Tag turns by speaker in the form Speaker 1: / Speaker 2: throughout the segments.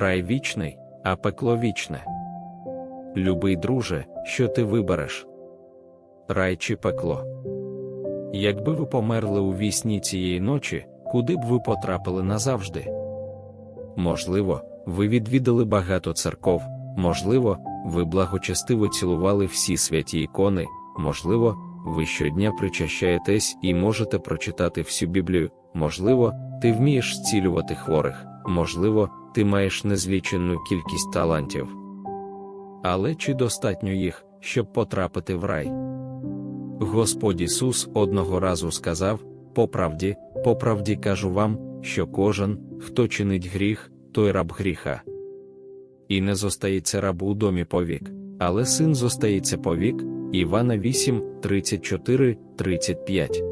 Speaker 1: Рай вічний, а пекло вічне. Любий друже, що ти вибереш? Рай чи пекло? Якби ви померли у вісні цієї ночі, куди б ви потрапили назавжди? Можливо, ви відвідали багато церков, можливо, ви благочестиво цілували всі святі ікони, можливо, ви щодня причащаєтесь і можете прочитати всю Біблію, можливо, ти вмієш зцілювати хворих, можливо, ти маєш незлічену кількість талантів. Але чи достатньо їх, щоб потрапити в рай? Господь Ісус одного разу сказав: по правді, по правді кажу вам, що кожен, хто чинить гріх, той раб гріха. І не зостається раб у домі повік, але син зостається повік. Івана 8, 34, 35.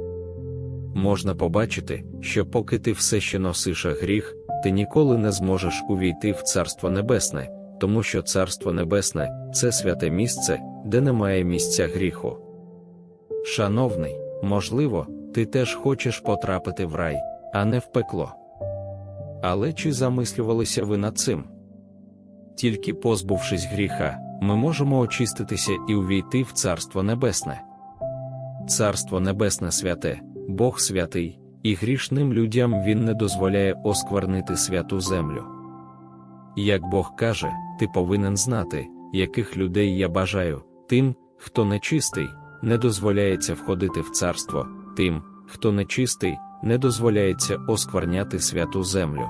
Speaker 1: Можна побачити, що поки ти все ще носиш гріх, ти ніколи не зможеш увійти в Царство Небесне, тому що Царство Небесне це святе місце, де немає місця гріху. Шановний, можливо, ти теж хочеш потрапити в рай, а не в пекло. Але чи замислювалися ви над цим? Тільки позбувшись гріха, ми можемо очиститися і увійти в Царство Небесне. Царство Небесне святе, Бог святий, і грішним людям Він не дозволяє осквернити святу землю. Як Бог каже, ти повинен знати, яких людей я бажаю, тим, хто нечистий, не дозволяється входити в царство, тим, хто нечистий, не дозволяється оскверняти святу землю.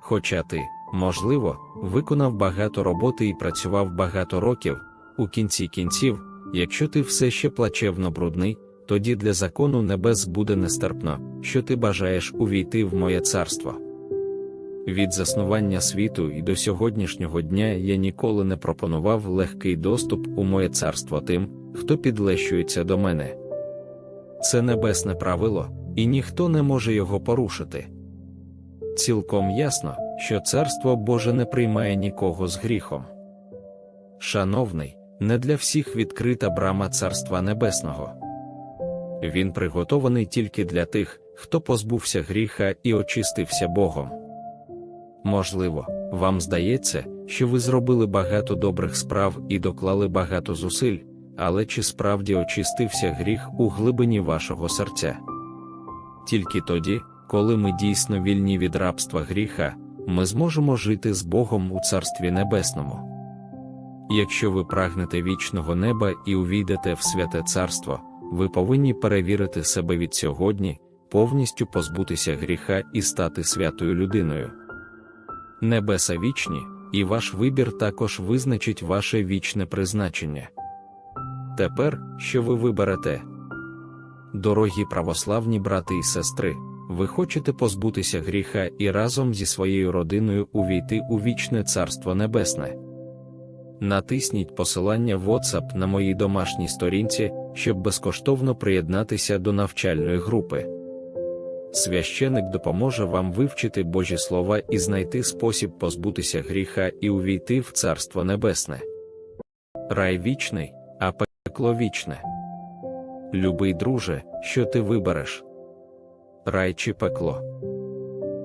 Speaker 1: Хоча ти, можливо, виконав багато роботи і працював багато років, у кінці кінців, якщо ти все ще плачевно брудний, тоді для закону небес буде нестерпно, що ти бажаєш увійти в моє царство. Від заснування світу і до сьогоднішнього дня я ніколи не пропонував легкий доступ у моє царство тим, хто підлещується до мене. Це небесне правило, і ніхто не може його порушити. Цілком ясно, що царство Боже не приймає нікого з гріхом. Шановний, не для всіх відкрита брама Царства Небесного. Він приготований тільки для тих, хто позбувся гріха і очистився Богом. Можливо, вам здається, що ви зробили багато добрих справ і доклали багато зусиль, але чи справді очистився гріх у глибині вашого серця? Тільки тоді, коли ми дійсно вільні від рабства гріха, ми зможемо жити з Богом у Царстві Небесному. Якщо ви прагнете вічного неба і увійдете в святе царство, ви повинні перевірити себе від сьогодні, повністю позбутися гріха і стати святою людиною. Небеса вічні, і ваш вибір також визначить ваше вічне призначення. Тепер, що ви виберете? Дорогі православні брати і сестри, ви хочете позбутися гріха і разом зі своєю родиною увійти у вічне Царство Небесне. Натисніть посилання WhatsApp на моїй домашній сторінці, щоб безкоштовно приєднатися до навчальної групи. Священик допоможе вам вивчити Божі слова і знайти спосіб позбутися гріха і увійти в Царство Небесне. Рай вічний, а пекло вічне. Любий друже, що ти вибереш? Рай чи пекло?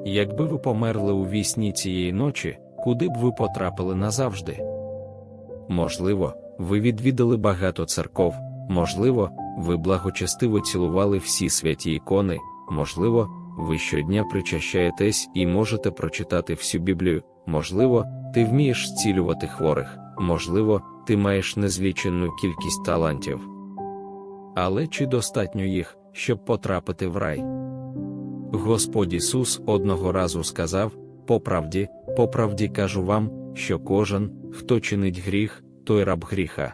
Speaker 1: Якби ви померли у вісні цієї ночі, куди б ви потрапили назавжди? Можливо, ви відвідали багато церков, можливо, ви благочестиво цілували всі святі ікони, можливо, ви щодня причащаєтесь і можете прочитати всю Біблію, можливо, ти вмієш зцілювати хворих, можливо, ти маєш незлічену кількість талантів. Але чи достатньо їх, щоб потрапити в рай? Господь Ісус одного разу сказав: по правді, по правді кажу вам, що кожен, хто чинить гріх, той раб гріха.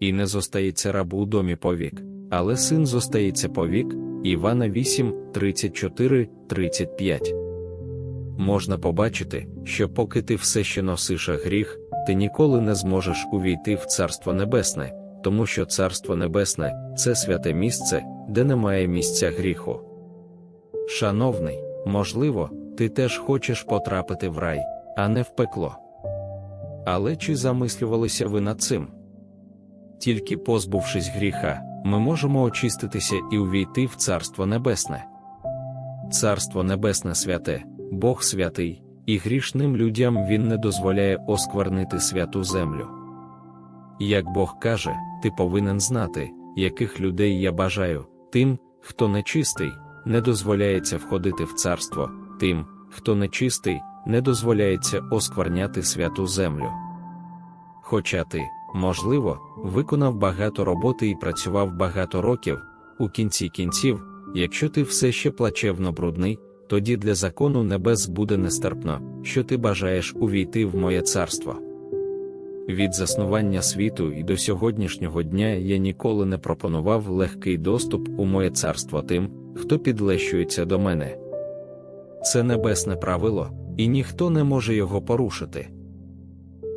Speaker 1: І не зостається раб у домі повік, але син зостається повік. Івана 8, 34, 35. Можна побачити, що поки ти все ще носиш гріх, ти ніколи не зможеш увійти в Царство Небесне, тому що Царство Небесне це святе місце, де немає місця гріху. Шановний, можливо, ти теж хочеш потрапити в рай, а не в пекло. Але чи замислювалися ви над цим? Тільки позбувшись гріха, ми можемо очиститися і увійти в Царство Небесне. Царство Небесне святе, Бог святий, і грішним людям Він не дозволяє осквернити святу землю. Як Бог каже, ти повинен знати, яких людей я бажаю, тим, хто нечистий, не дозволяється входити в царство, тим, хто нечистий, не дозволяється оскверняти святу землю. Хоча ти, можливо, виконав багато роботи і працював багато років, у кінці кінців, якщо ти все ще плачевно брудний, тоді для закону небес буде нестерпно, що ти бажаєш увійти в моє царство. Від заснування світу і до сьогоднішнього дня я ніколи не пропонував легкий доступ у моє царство тим, хто підлещується до мене. Це небесне правило, і ніхто не може його порушити.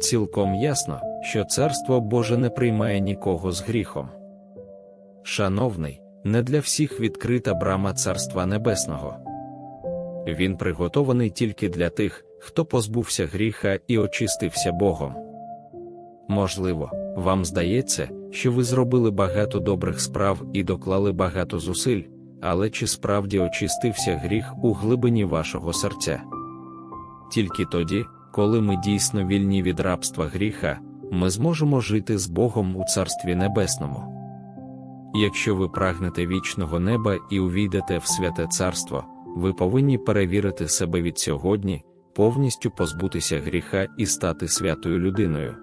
Speaker 1: Цілком ясно, що царство Боже не приймає нікого з гріхом. Шановний, не для всіх відкрита брама Царства Небесного. Він приготований тільки для тих, хто позбувся гріха і очистився Богом. Можливо, вам здається, що ви зробили багато добрих справ і доклали багато зусиль, але чи справді очистився гріх у глибині вашого серця? Тільки тоді, коли ми дійсно вільні від рабства гріха, ми зможемо жити з Богом у Царстві Небесному. Якщо ви прагнете вічного неба і увійдете в святе царство, ви повинні перевірити себе від сьогодні, повністю позбутися гріха і стати святою людиною.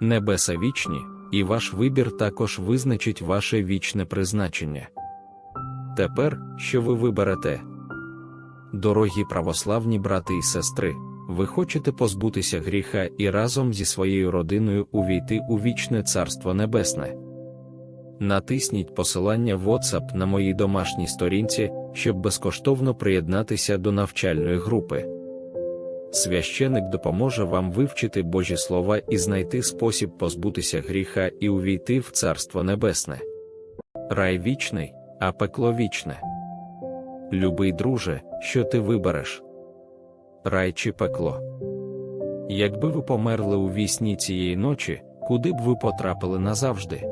Speaker 1: Небеса вічні, і ваш вибір також визначить ваше вічне призначення. Тепер, що ви виберете? Дорогі православні брати і сестри, ви хочете позбутися гріха і разом зі своєю родиною увійти у вічне Царство Небесне. Натисніть посилання WhatsApp на моїй домашній сторінці, щоб безкоштовно приєднатися до навчальної групи. Священик допоможе вам вивчити Божі слова і знайти спосіб позбутися гріха і увійти в Царство Небесне. Рай вічний, а пекло вічне. Любий друже, що ти вибереш? Рай чи пекло. Якби ви померли у вісні цієї ночі, куди б ви потрапили назавжди?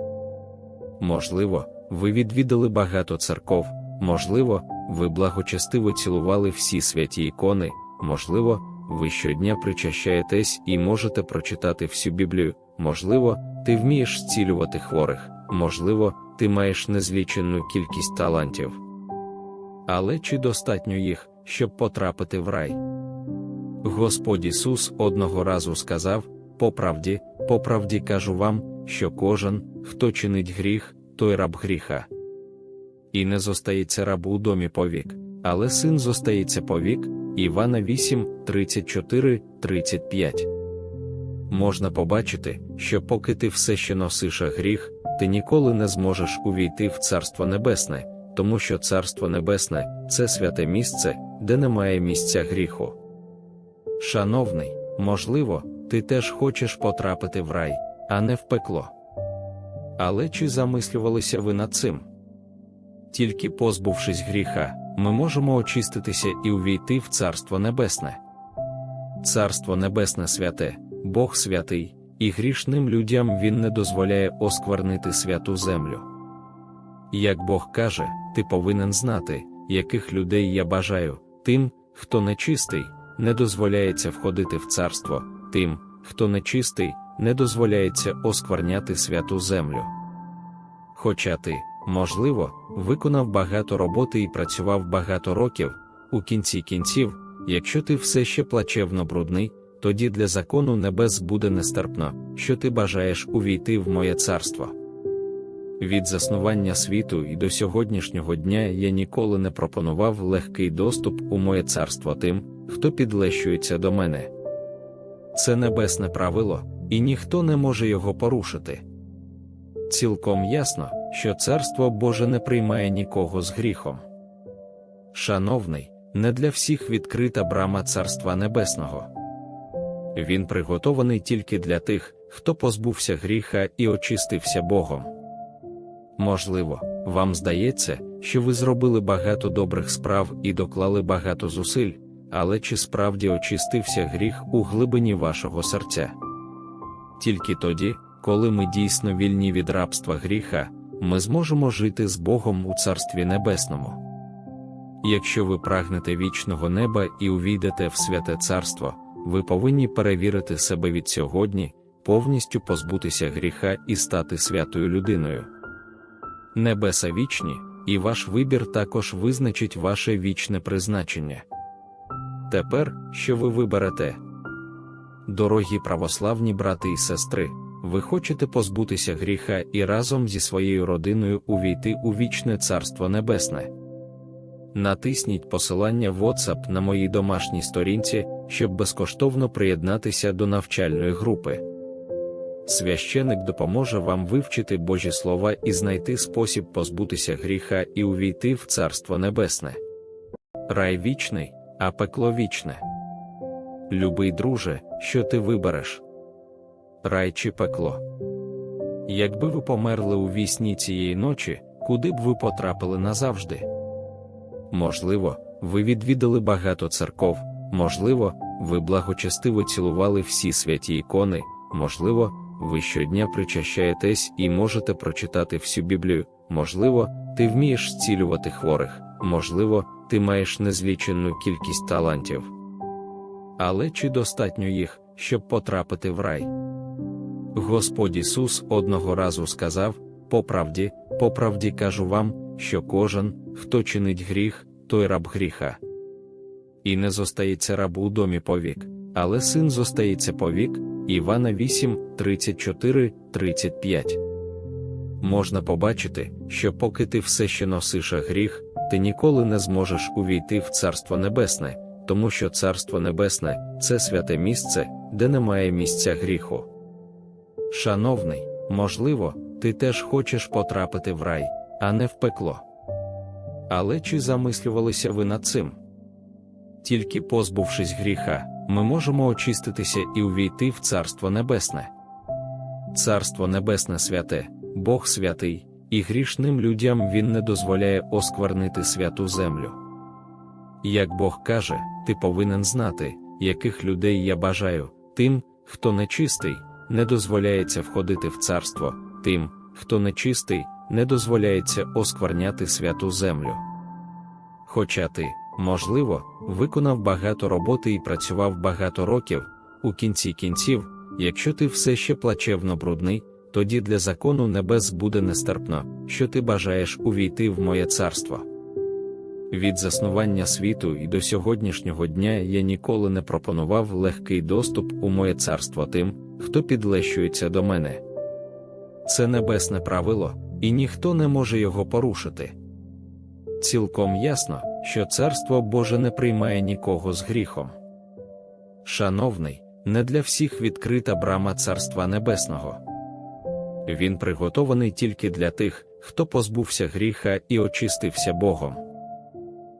Speaker 1: Можливо, ви відвідали багато церков, можливо, ви благочестиво цілували всі святі ікони, можливо, ви щодня причащаєтесь і можете прочитати всю Біблію, можливо, ти вмієш зцілювати хворих, можливо, ти маєш незлічену кількість талантів. Але чи достатньо їх, щоб потрапити в рай? Господь Ісус одного разу сказав: по правді, по правді кажу вам, що кожен, хто чинить гріх, той раб гріха. І не зостається раб у домі повік, але син зостається повік. Івана 8, 34, 35. Можна побачити, що поки ти все ще носиш гріх, ти ніколи не зможеш увійти в Царство Небесне, тому що Царство Небесне це святе місце, де немає місця гріху. Шановний, можливо, ти теж хочеш потрапити в рай, а не в пекло. Але чи замислювалися ви над цим? Тільки позбувшись гріха, ми можемо очиститися і увійти в Царство Небесне. Царство Небесне святе, Бог святий, і грішним людям Він не дозволяє осквернити святу землю. Як Бог каже, ти повинен знати, яких людей я бажаю, тим, хто нечистий, не дозволяється входити в царство, тим, хто нечистий, не дозволяється оскверняти святу землю. Хоча ти, можливо, виконав багато роботи і працював багато років, у кінці кінців, якщо ти все ще плачевно брудний, тоді для закону небес буде нестерпно, що ти бажаєш увійти в моє царство. Від заснування світу і до сьогоднішнього дня я ніколи не пропонував легкий доступ у моє царство тим, хто підлещується до мене. Це небесне правило, і ніхто не може його порушити. Цілком ясно, що Царство Боже не приймає нікого з гріхом. Шановний, не для всіх відкрита брама Царства Небесного. Він приготований тільки для тих, хто позбувся гріха і очистився Богом. Можливо, вам здається, що ви зробили багато добрих справ і доклали багато зусиль, але чи справді очистився гріх у глибині вашого серця? Тільки тоді, коли ми дійсно вільні від рабства гріха, ми зможемо жити з Богом у Царстві Небесному. Якщо ви прагнете вічного неба і увійдете в святе царство, ви повинні перевірити себе від сьогодні, повністю позбутися гріха і стати святою людиною. Небеса вічні, і ваш вибір також визначить ваше вічне призначення. Тепер, що ви виберете? Дорогі православні брати і сестри, ви хочете позбутися гріха і разом зі своєю родиною увійти у вічне Царство Небесне. Натисніть посилання WhatsApp на моїй домашній сторінці, щоб безкоштовно приєднатися до навчальної групи. Священик допоможе вам вивчити Божі слова і знайти спосіб позбутися гріха і увійти в Царство Небесне. Рай вічний, а пекло вічне. Любий друже, що ти вибереш? Рай чи пекло? Якби ви померли у вісні цієї ночі, куди б ви потрапили назавжди? Можливо, ви відвідали багато церков, можливо, ви благочестиво цілували всі святі ікони, можливо, ви щодня причащаєтесь і можете прочитати всю Біблію, можливо, ти вмієш зцілювати хворих, можливо, ти маєш незлічену кількість талантів. Але чи достатньо їх, щоб потрапити в рай? Господь Ісус одного разу сказав: по правді, по правді кажу вам, що кожен, хто чинить гріх, той раб гріха. І не зостається раб у домі повік, але син зостається повік. Івана 8, 34, 35. Можна побачити, що поки ти все ще носиш гріх, ти ніколи не зможеш увійти в Царство Небесне, тому що Царство Небесне це святе місце, де немає місця гріху. Шановний, можливо, ти теж хочеш потрапити в рай, а не в пекло. Але чи замислювалися ви над цим? Тільки позбувшись гріха, ми можемо очиститися і увійти в Царство Небесне. Царство Небесне святе, Бог святий, і грішним людям Він не дозволяє осквернити святу землю. Як Бог каже, ти повинен знати, яких людей я бажаю, тим, хто нечистий, не дозволяється входити в царство, тим, хто нечистий, не дозволяється оскверняти святу землю. Хоча ти, можливо, виконав багато роботи і працював багато років, у кінці кінців, якщо ти все ще плачевно брудний, тоді для закону небес буде нестерпно, що ти бажаєш увійти в моє царство. Від заснування світу і до сьогоднішнього дня я ніколи не пропонував легкий доступ у моє царство тим, хто підлещується до мене. Це небесне правило, і ніхто не може його порушити. Цілком ясно, що царство Боже не приймає нікого з гріхом. Шановний, не для всіх відкрита брама Царства Небесного. Він приготований тільки для тих, хто позбувся гріха і очистився Богом.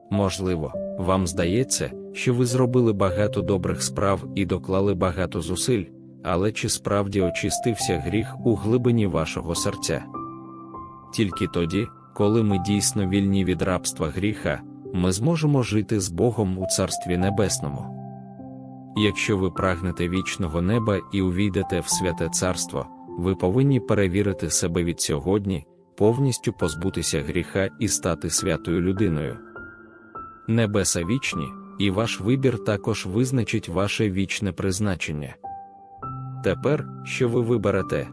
Speaker 1: Можливо, вам здається, що ви зробили багато добрих справ і доклали багато зусиль, але чи справді очистився гріх у глибині вашого серця? Тільки тоді, коли ми дійсно вільні від рабства гріха, ми зможемо жити з Богом у Царстві Небесному. Якщо ви прагнете вічного неба і увійдете в святе царство, ви повинні перевірити себе від сьогодні, повністю позбутися гріха і стати святою людиною. Небеса вічні, і ваш вибір також визначить ваше вічне призначення. Тепер, що ви виберете?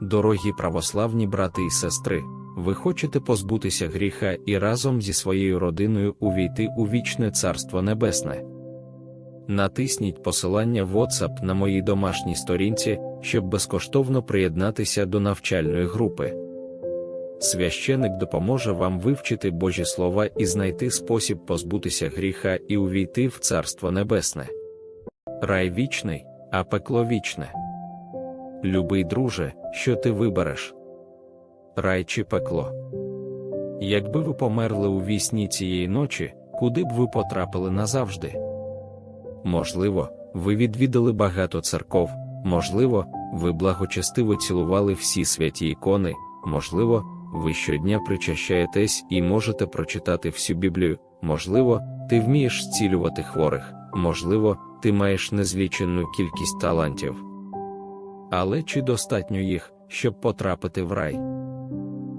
Speaker 1: Дорогі православні брати і сестри, ви хочете позбутися гріха і разом зі своєю родиною увійти у вічне Царство Небесне. Натисніть посилання WhatsApp на моїй домашній сторінці, щоб безкоштовно приєднатися до навчальної групи. Священик допоможе вам вивчити Божі слова і знайти спосіб позбутися гріха і увійти в Царство Небесне. Рай вічний, а пекло вічне. Любий друже, що ти вибереш? Рай чи пекло? Якби ви померли у вісні цієї ночі, куди б ви потрапили назавжди? Можливо, ви відвідали багато церков, можливо, ви благочестиво цілували всі святі ікони, можливо, ви щодня причащаєтесь і можете прочитати всю Біблію, можливо, ти вмієш зцілювати хворих, можливо, ти маєш незлічену кількість талантів. Але чи достатньо їх, щоб потрапити в рай?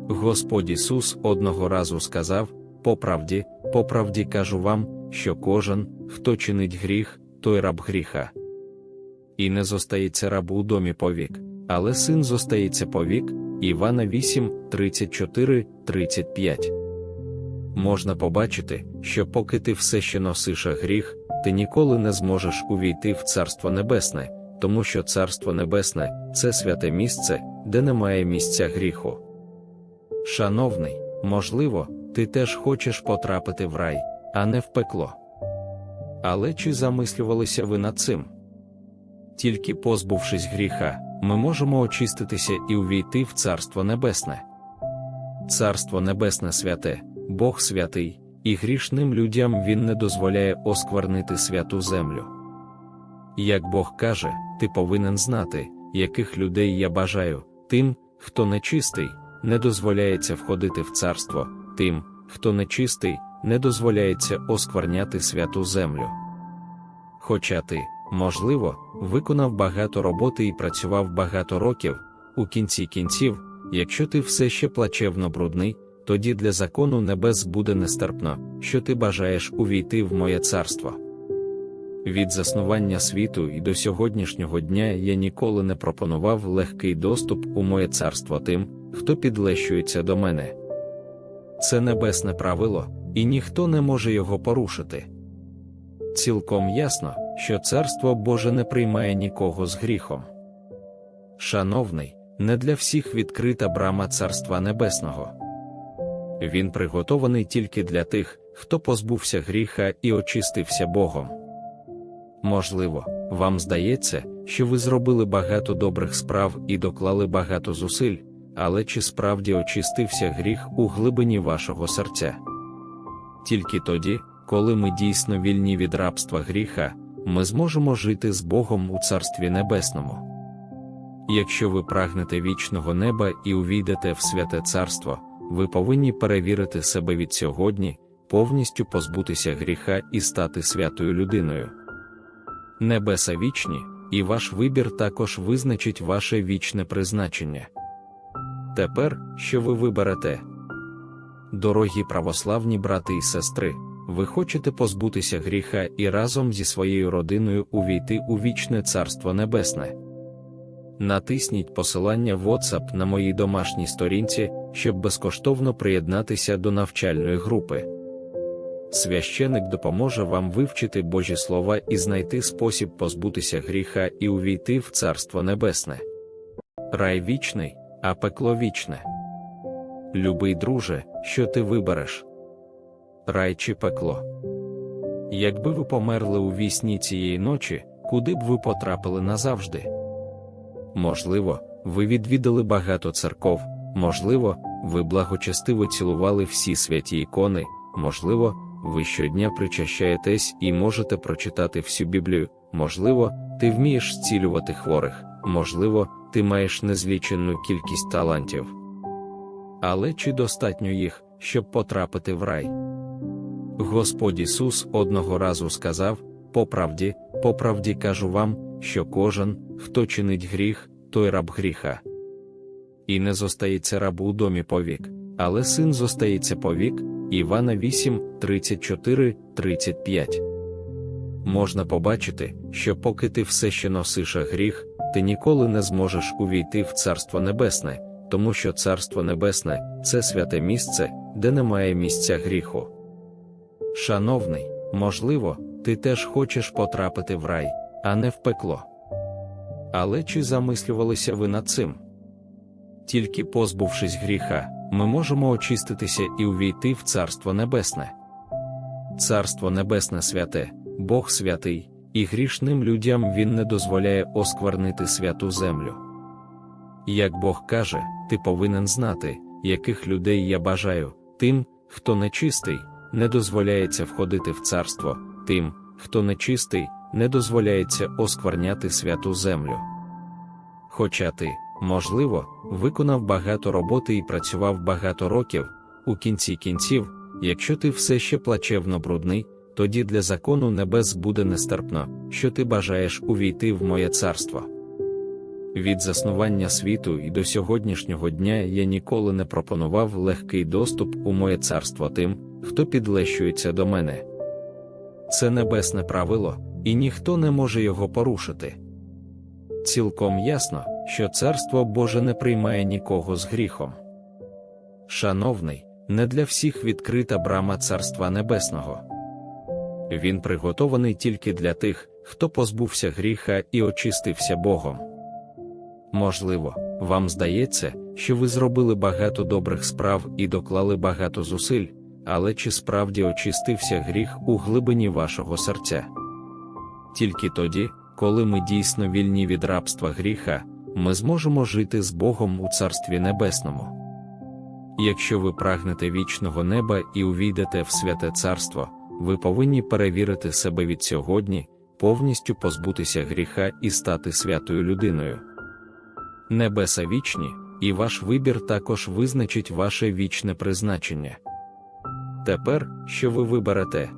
Speaker 1: Господь Ісус одного разу сказав: по правді, по правді кажу вам, що кожен, хто чинить гріх, той раб гріха. І не зостається раб у домі повік, але син зостається повік. Івана 8, 34, 35. Можна побачити, що поки ти все ще носиш гріх, ти ніколи не зможеш увійти в Царство Небесне, тому що Царство Небесне це святе місце, де немає місця гріху. Шановний, можливо, ти теж хочеш потрапити в рай, а не в пекло. Але чи замислювалися ви над цим? Тільки позбувшись гріха, ми можемо очиститися і увійти в Царство Небесне. Царство Небесне святе, Бог святий, і грішним людям Він не дозволяє осквернити святу землю. Як Бог каже, ти повинен знати, яких людей я бажаю, тим, хто нечистий, не дозволяється входити в царство, тим, хто нечистий, не дозволяється оскверняти святу землю. Хоча ти, можливо, виконав багато роботи і працював багато років, у кінці кінців, якщо ти все ще плачевно брудний, тоді для закону небес буде нестерпно, що ти бажаєш увійти в моє царство. Від заснування світу і до сьогоднішнього дня я ніколи не пропонував легкий доступ у моє царство тим, хто підлещується до мене. Це небесне правило, і ніхто не може його порушити. Цілком ясно, що царство Боже не приймає нікого з гріхом. Шановний, не для всіх відкрита брама Царства Небесного. Він приготований тільки для тих, хто позбувся гріха і очистився Богом. Можливо, вам здається, що ви зробили багато добрих справ і доклали багато зусиль, але чи справді очистився гріх у глибині вашого серця? Тільки тоді, коли ми дійсно вільні від рабства гріха, ми зможемо жити з Богом у Царстві Небесному. Якщо ви прагнете вічного неба і увійдете в святе царство, ви повинні перевірити себе від сьогодні, повністю позбутися гріха і стати святою людиною. Небеса вічні, і ваш вибір також визначить ваше вічне призначення. Тепер, що ви виберете? Дорогі православні брати і сестри, ви хочете позбутися гріха і разом зі своєю родиною увійти у вічне Царство Небесне. Натисніть посилання WhatsApp на моїй домашній сторінці, щоб безкоштовно приєднатися до навчальної групи. Священик допоможе вам вивчити Божі слова і знайти спосіб позбутися гріха і увійти в Царство Небесне. Рай вічний, а пекло вічне. Любий друже, що ти вибереш рай чи пекло. Якби ви померли у вісні цієї ночі, куди б ви потрапили назавжди? Можливо, ви відвідали багато церков, можливо, ви благочестиво цілували всі святі ікони, можливо, ви щодня причащаєтесь і можете прочитати всю Біблію, можливо, ти вмієш зцілювати хворих, можливо, ти маєш незлічену кількість талантів. Але чи достатньо їх, щоб потрапити в рай? Господь Ісус одного разу сказав: по правді, по правді кажу вам, що кожен, хто чинить гріх, той раб гріха. І не зостається раб у домі повік, але син зостається повік. Івана 8, 34, 35. Можна побачити, що поки ти все ще носиш гріх, ти ніколи не зможеш увійти в Царство Небесне, тому що Царство Небесне це святе місце, де немає місця гріху. Шановний, можливо, ти теж хочеш потрапити в рай, а не в пекло. Але чи замислювалися ви над цим? Тільки позбувшись гріха, ми можемо очиститися і увійти в Царство Небесне. Царство Небесне святе, Бог святий, і грішним людям Він не дозволяє осквернити святу землю. Як Бог каже, ти повинен знати, яких людей я бажаю, тим, хто нечистий, не дозволяється входити в царство, тим, хто нечистий, не дозволяється оскверняти святу землю. Хоча ти, можливо, виконав багато роботи і працював багато років, у кінці кінців, якщо ти все ще плачевно брудний, тоді для закону небес буде нестерпно, що ти бажаєш увійти в моє царство. Від заснування світу і до сьогоднішнього дня я ніколи не пропонував легкий доступ у моє царство тим, хто підлещується до мене. Це небесне правило, і ніхто не може його порушити. Цілком ясно, що Царство Боже не приймає нікого з гріхом. Шановний, не для всіх відкрита брама Царства Небесного. Він приготований тільки для тих, хто позбувся гріха і очистився Богом. Можливо, вам здається, що ви зробили багато добрих справ і доклали багато зусиль, але чи справді очистився гріх у глибині вашого серця? Тільки тоді, коли ми дійсно вільні від рабства гріха, ми зможемо жити з Богом у Царстві Небесному. Якщо ви прагнете вічного неба і увійдете в святе царство, ви повинні перевірити себе від сьогодні, повністю позбутися гріха і стати святою людиною. Небеса вічні, і ваш вибір також визначить ваше вічне призначення. Тепер, що ви виберете?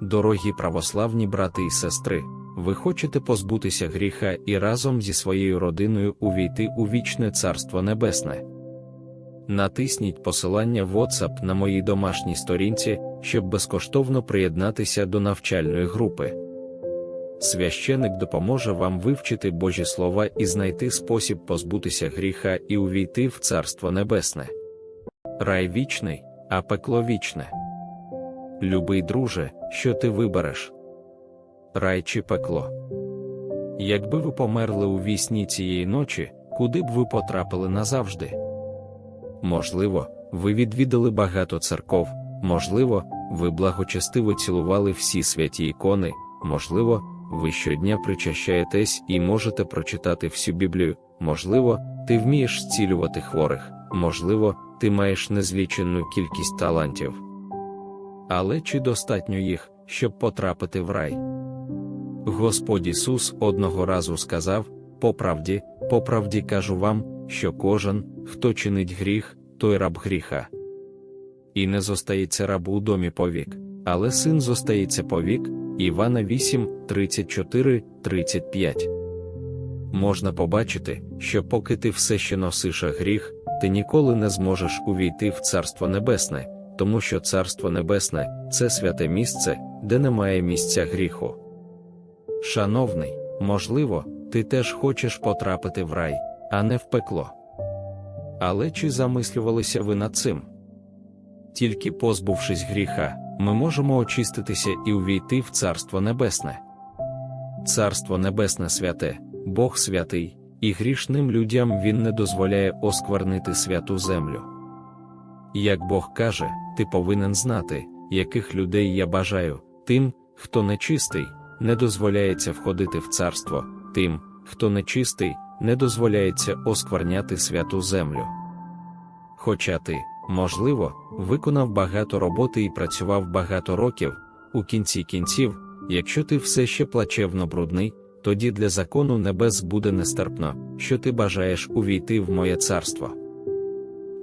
Speaker 1: Дорогі православні брати і сестри, ви хочете позбутися гріха і разом зі своєю родиною увійти у вічне Царство Небесне. Натисніть посилання WhatsApp на моїй домашній сторінці, щоб безкоштовно приєднатися до навчальної групи. Священик допоможе вам вивчити Божі слова і знайти спосіб позбутися гріха і увійти в Царство Небесне. Рай вічний, а пекло вічне. Любий друже, що ти вибереш рай чи пекло. Якби ви померли у вісні цієї ночі, куди б ви потрапили назавжди? Можливо, ви відвідали багато церков, можливо, ви благочестиво цілували всі святі ікони, можливо, ви щодня причащаєтесь і можете прочитати всю Біблію, можливо, ти вмієш зцілювати хворих, можливо, ти маєш незлічену кількість талантів. Але чи достатньо їх, щоб потрапити в рай? Господь Ісус одного разу сказав: по правді, по правді кажу вам, що кожен, хто чинить гріх, той раб гріха. І не зостається раб у домі повік, але син зостається повік, Івана 8, 34, 35. Можна побачити, що поки ти все ще носиш гріх, ти ніколи не зможеш увійти в Царство Небесне, тому що Царство Небесне це святе місце, де немає місця гріху. Шановний, можливо, ти теж хочеш потрапити в рай, а не в пекло. Але чи замислювалися ви над цим? Тільки позбувшись гріха, ми можемо очиститися і увійти в Царство Небесне. Царство Небесне святе, Бог святий, і грішним людям Він не дозволяє осквернити святу землю. Як Бог каже, ти повинен знати, яких людей я бажаю, тим, хто нечистий, не дозволяється входити в царство, тим, хто нечистий, не дозволяється оскверняти святу землю. Хоча ти, можливо, виконав багато роботи і працював багато років, у кінці кінців, якщо ти все ще плачевно брудний, тоді для закону небес буде нестерпно, що ти бажаєш увійти в моє царство.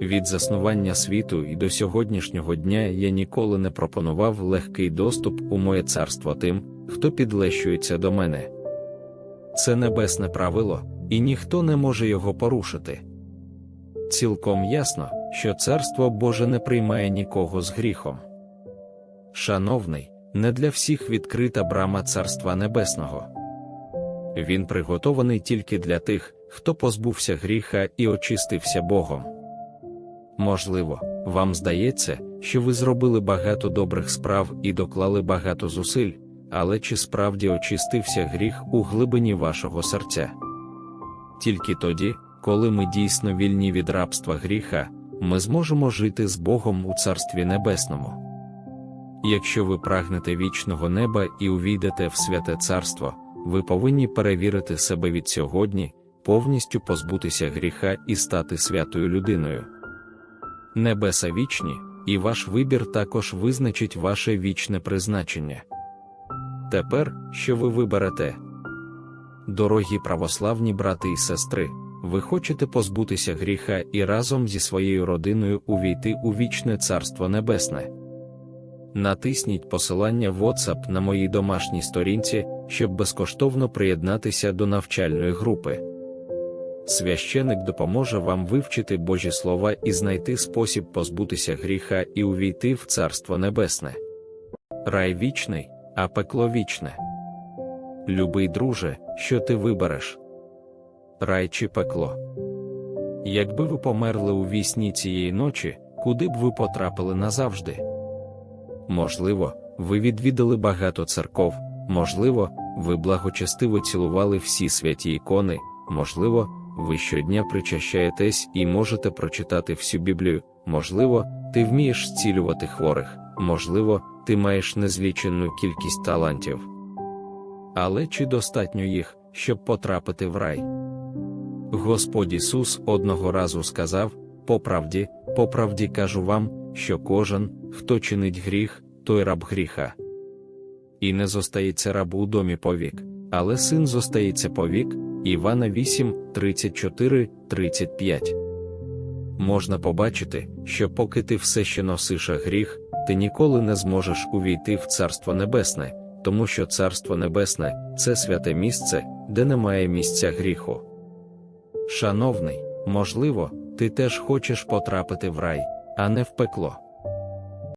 Speaker 1: Від заснування світу і до сьогоднішнього дня я ніколи не пропонував легкий доступ у моє царство тим, хто підлещується до мене. Це небесне правило, і ніхто не може його порушити. Цілком ясно, що Царство Боже не приймає нікого з гріхом. Шановний, не для всіх відкрита брама Царства Небесного. Він приготований тільки для тих, хто позбувся гріха і очистився Богом. Можливо, вам здається, що ви зробили багато добрих справ і доклали багато зусиль, але чи справді очистився гріх у глибині вашого серця? Тільки тоді, коли ми дійсно вільні від рабства гріха, ми зможемо жити з Богом у Царстві Небесному. Якщо ви прагнете вічного неба і увійдете в святе царство, ви повинні перевірити себе від сьогодні, повністю позбутися гріха і стати святою людиною. Небеса вічні, і ваш вибір також визначить ваше вічне призначення. Тепер, що ви виберете? Дорогі православні брати і сестри, ви хочете позбутися гріха і разом зі своєю родиною увійти у вічне Царство Небесне. Натисніть посилання в WhatsApp на моїй домашній сторінці, щоб безкоштовно приєднатися до навчальної групи. священик допоможе вам вивчити Божі слова і знайти спосіб позбутися гріха і увійти в Царство Небесне. Рай вічний, а пекло вічне. Любий друже, що ти вибереш? Рай чи пекло? Якби ви померли у вісні цієї ночі, куди б ви потрапили назавжди? Можливо, ви відвідали багато церков, можливо, ви благочестиво цілували всі святі ікони, можливо, ви щодня причащаєтесь і можете прочитати всю Біблію, можливо, ти вмієш зцілювати хворих, можливо, ти маєш незліченну кількість талантів. Але чи достатньо їх, щоб потрапити в рай? Господь Ісус одного разу сказав: по правді, по правді кажу вам, що кожен, хто чинить гріх, той раб гріха. І не зостається раб у домі повік, але син зостається повік. Івана 8, 34, 35. Можна побачити, що поки ти все ще носиш гріх, ти ніколи не зможеш увійти в Царство Небесне, тому що Царство Небесне це святе місце, де немає місця гріху. Шановний, можливо, ти теж хочеш потрапити в рай, а не в пекло.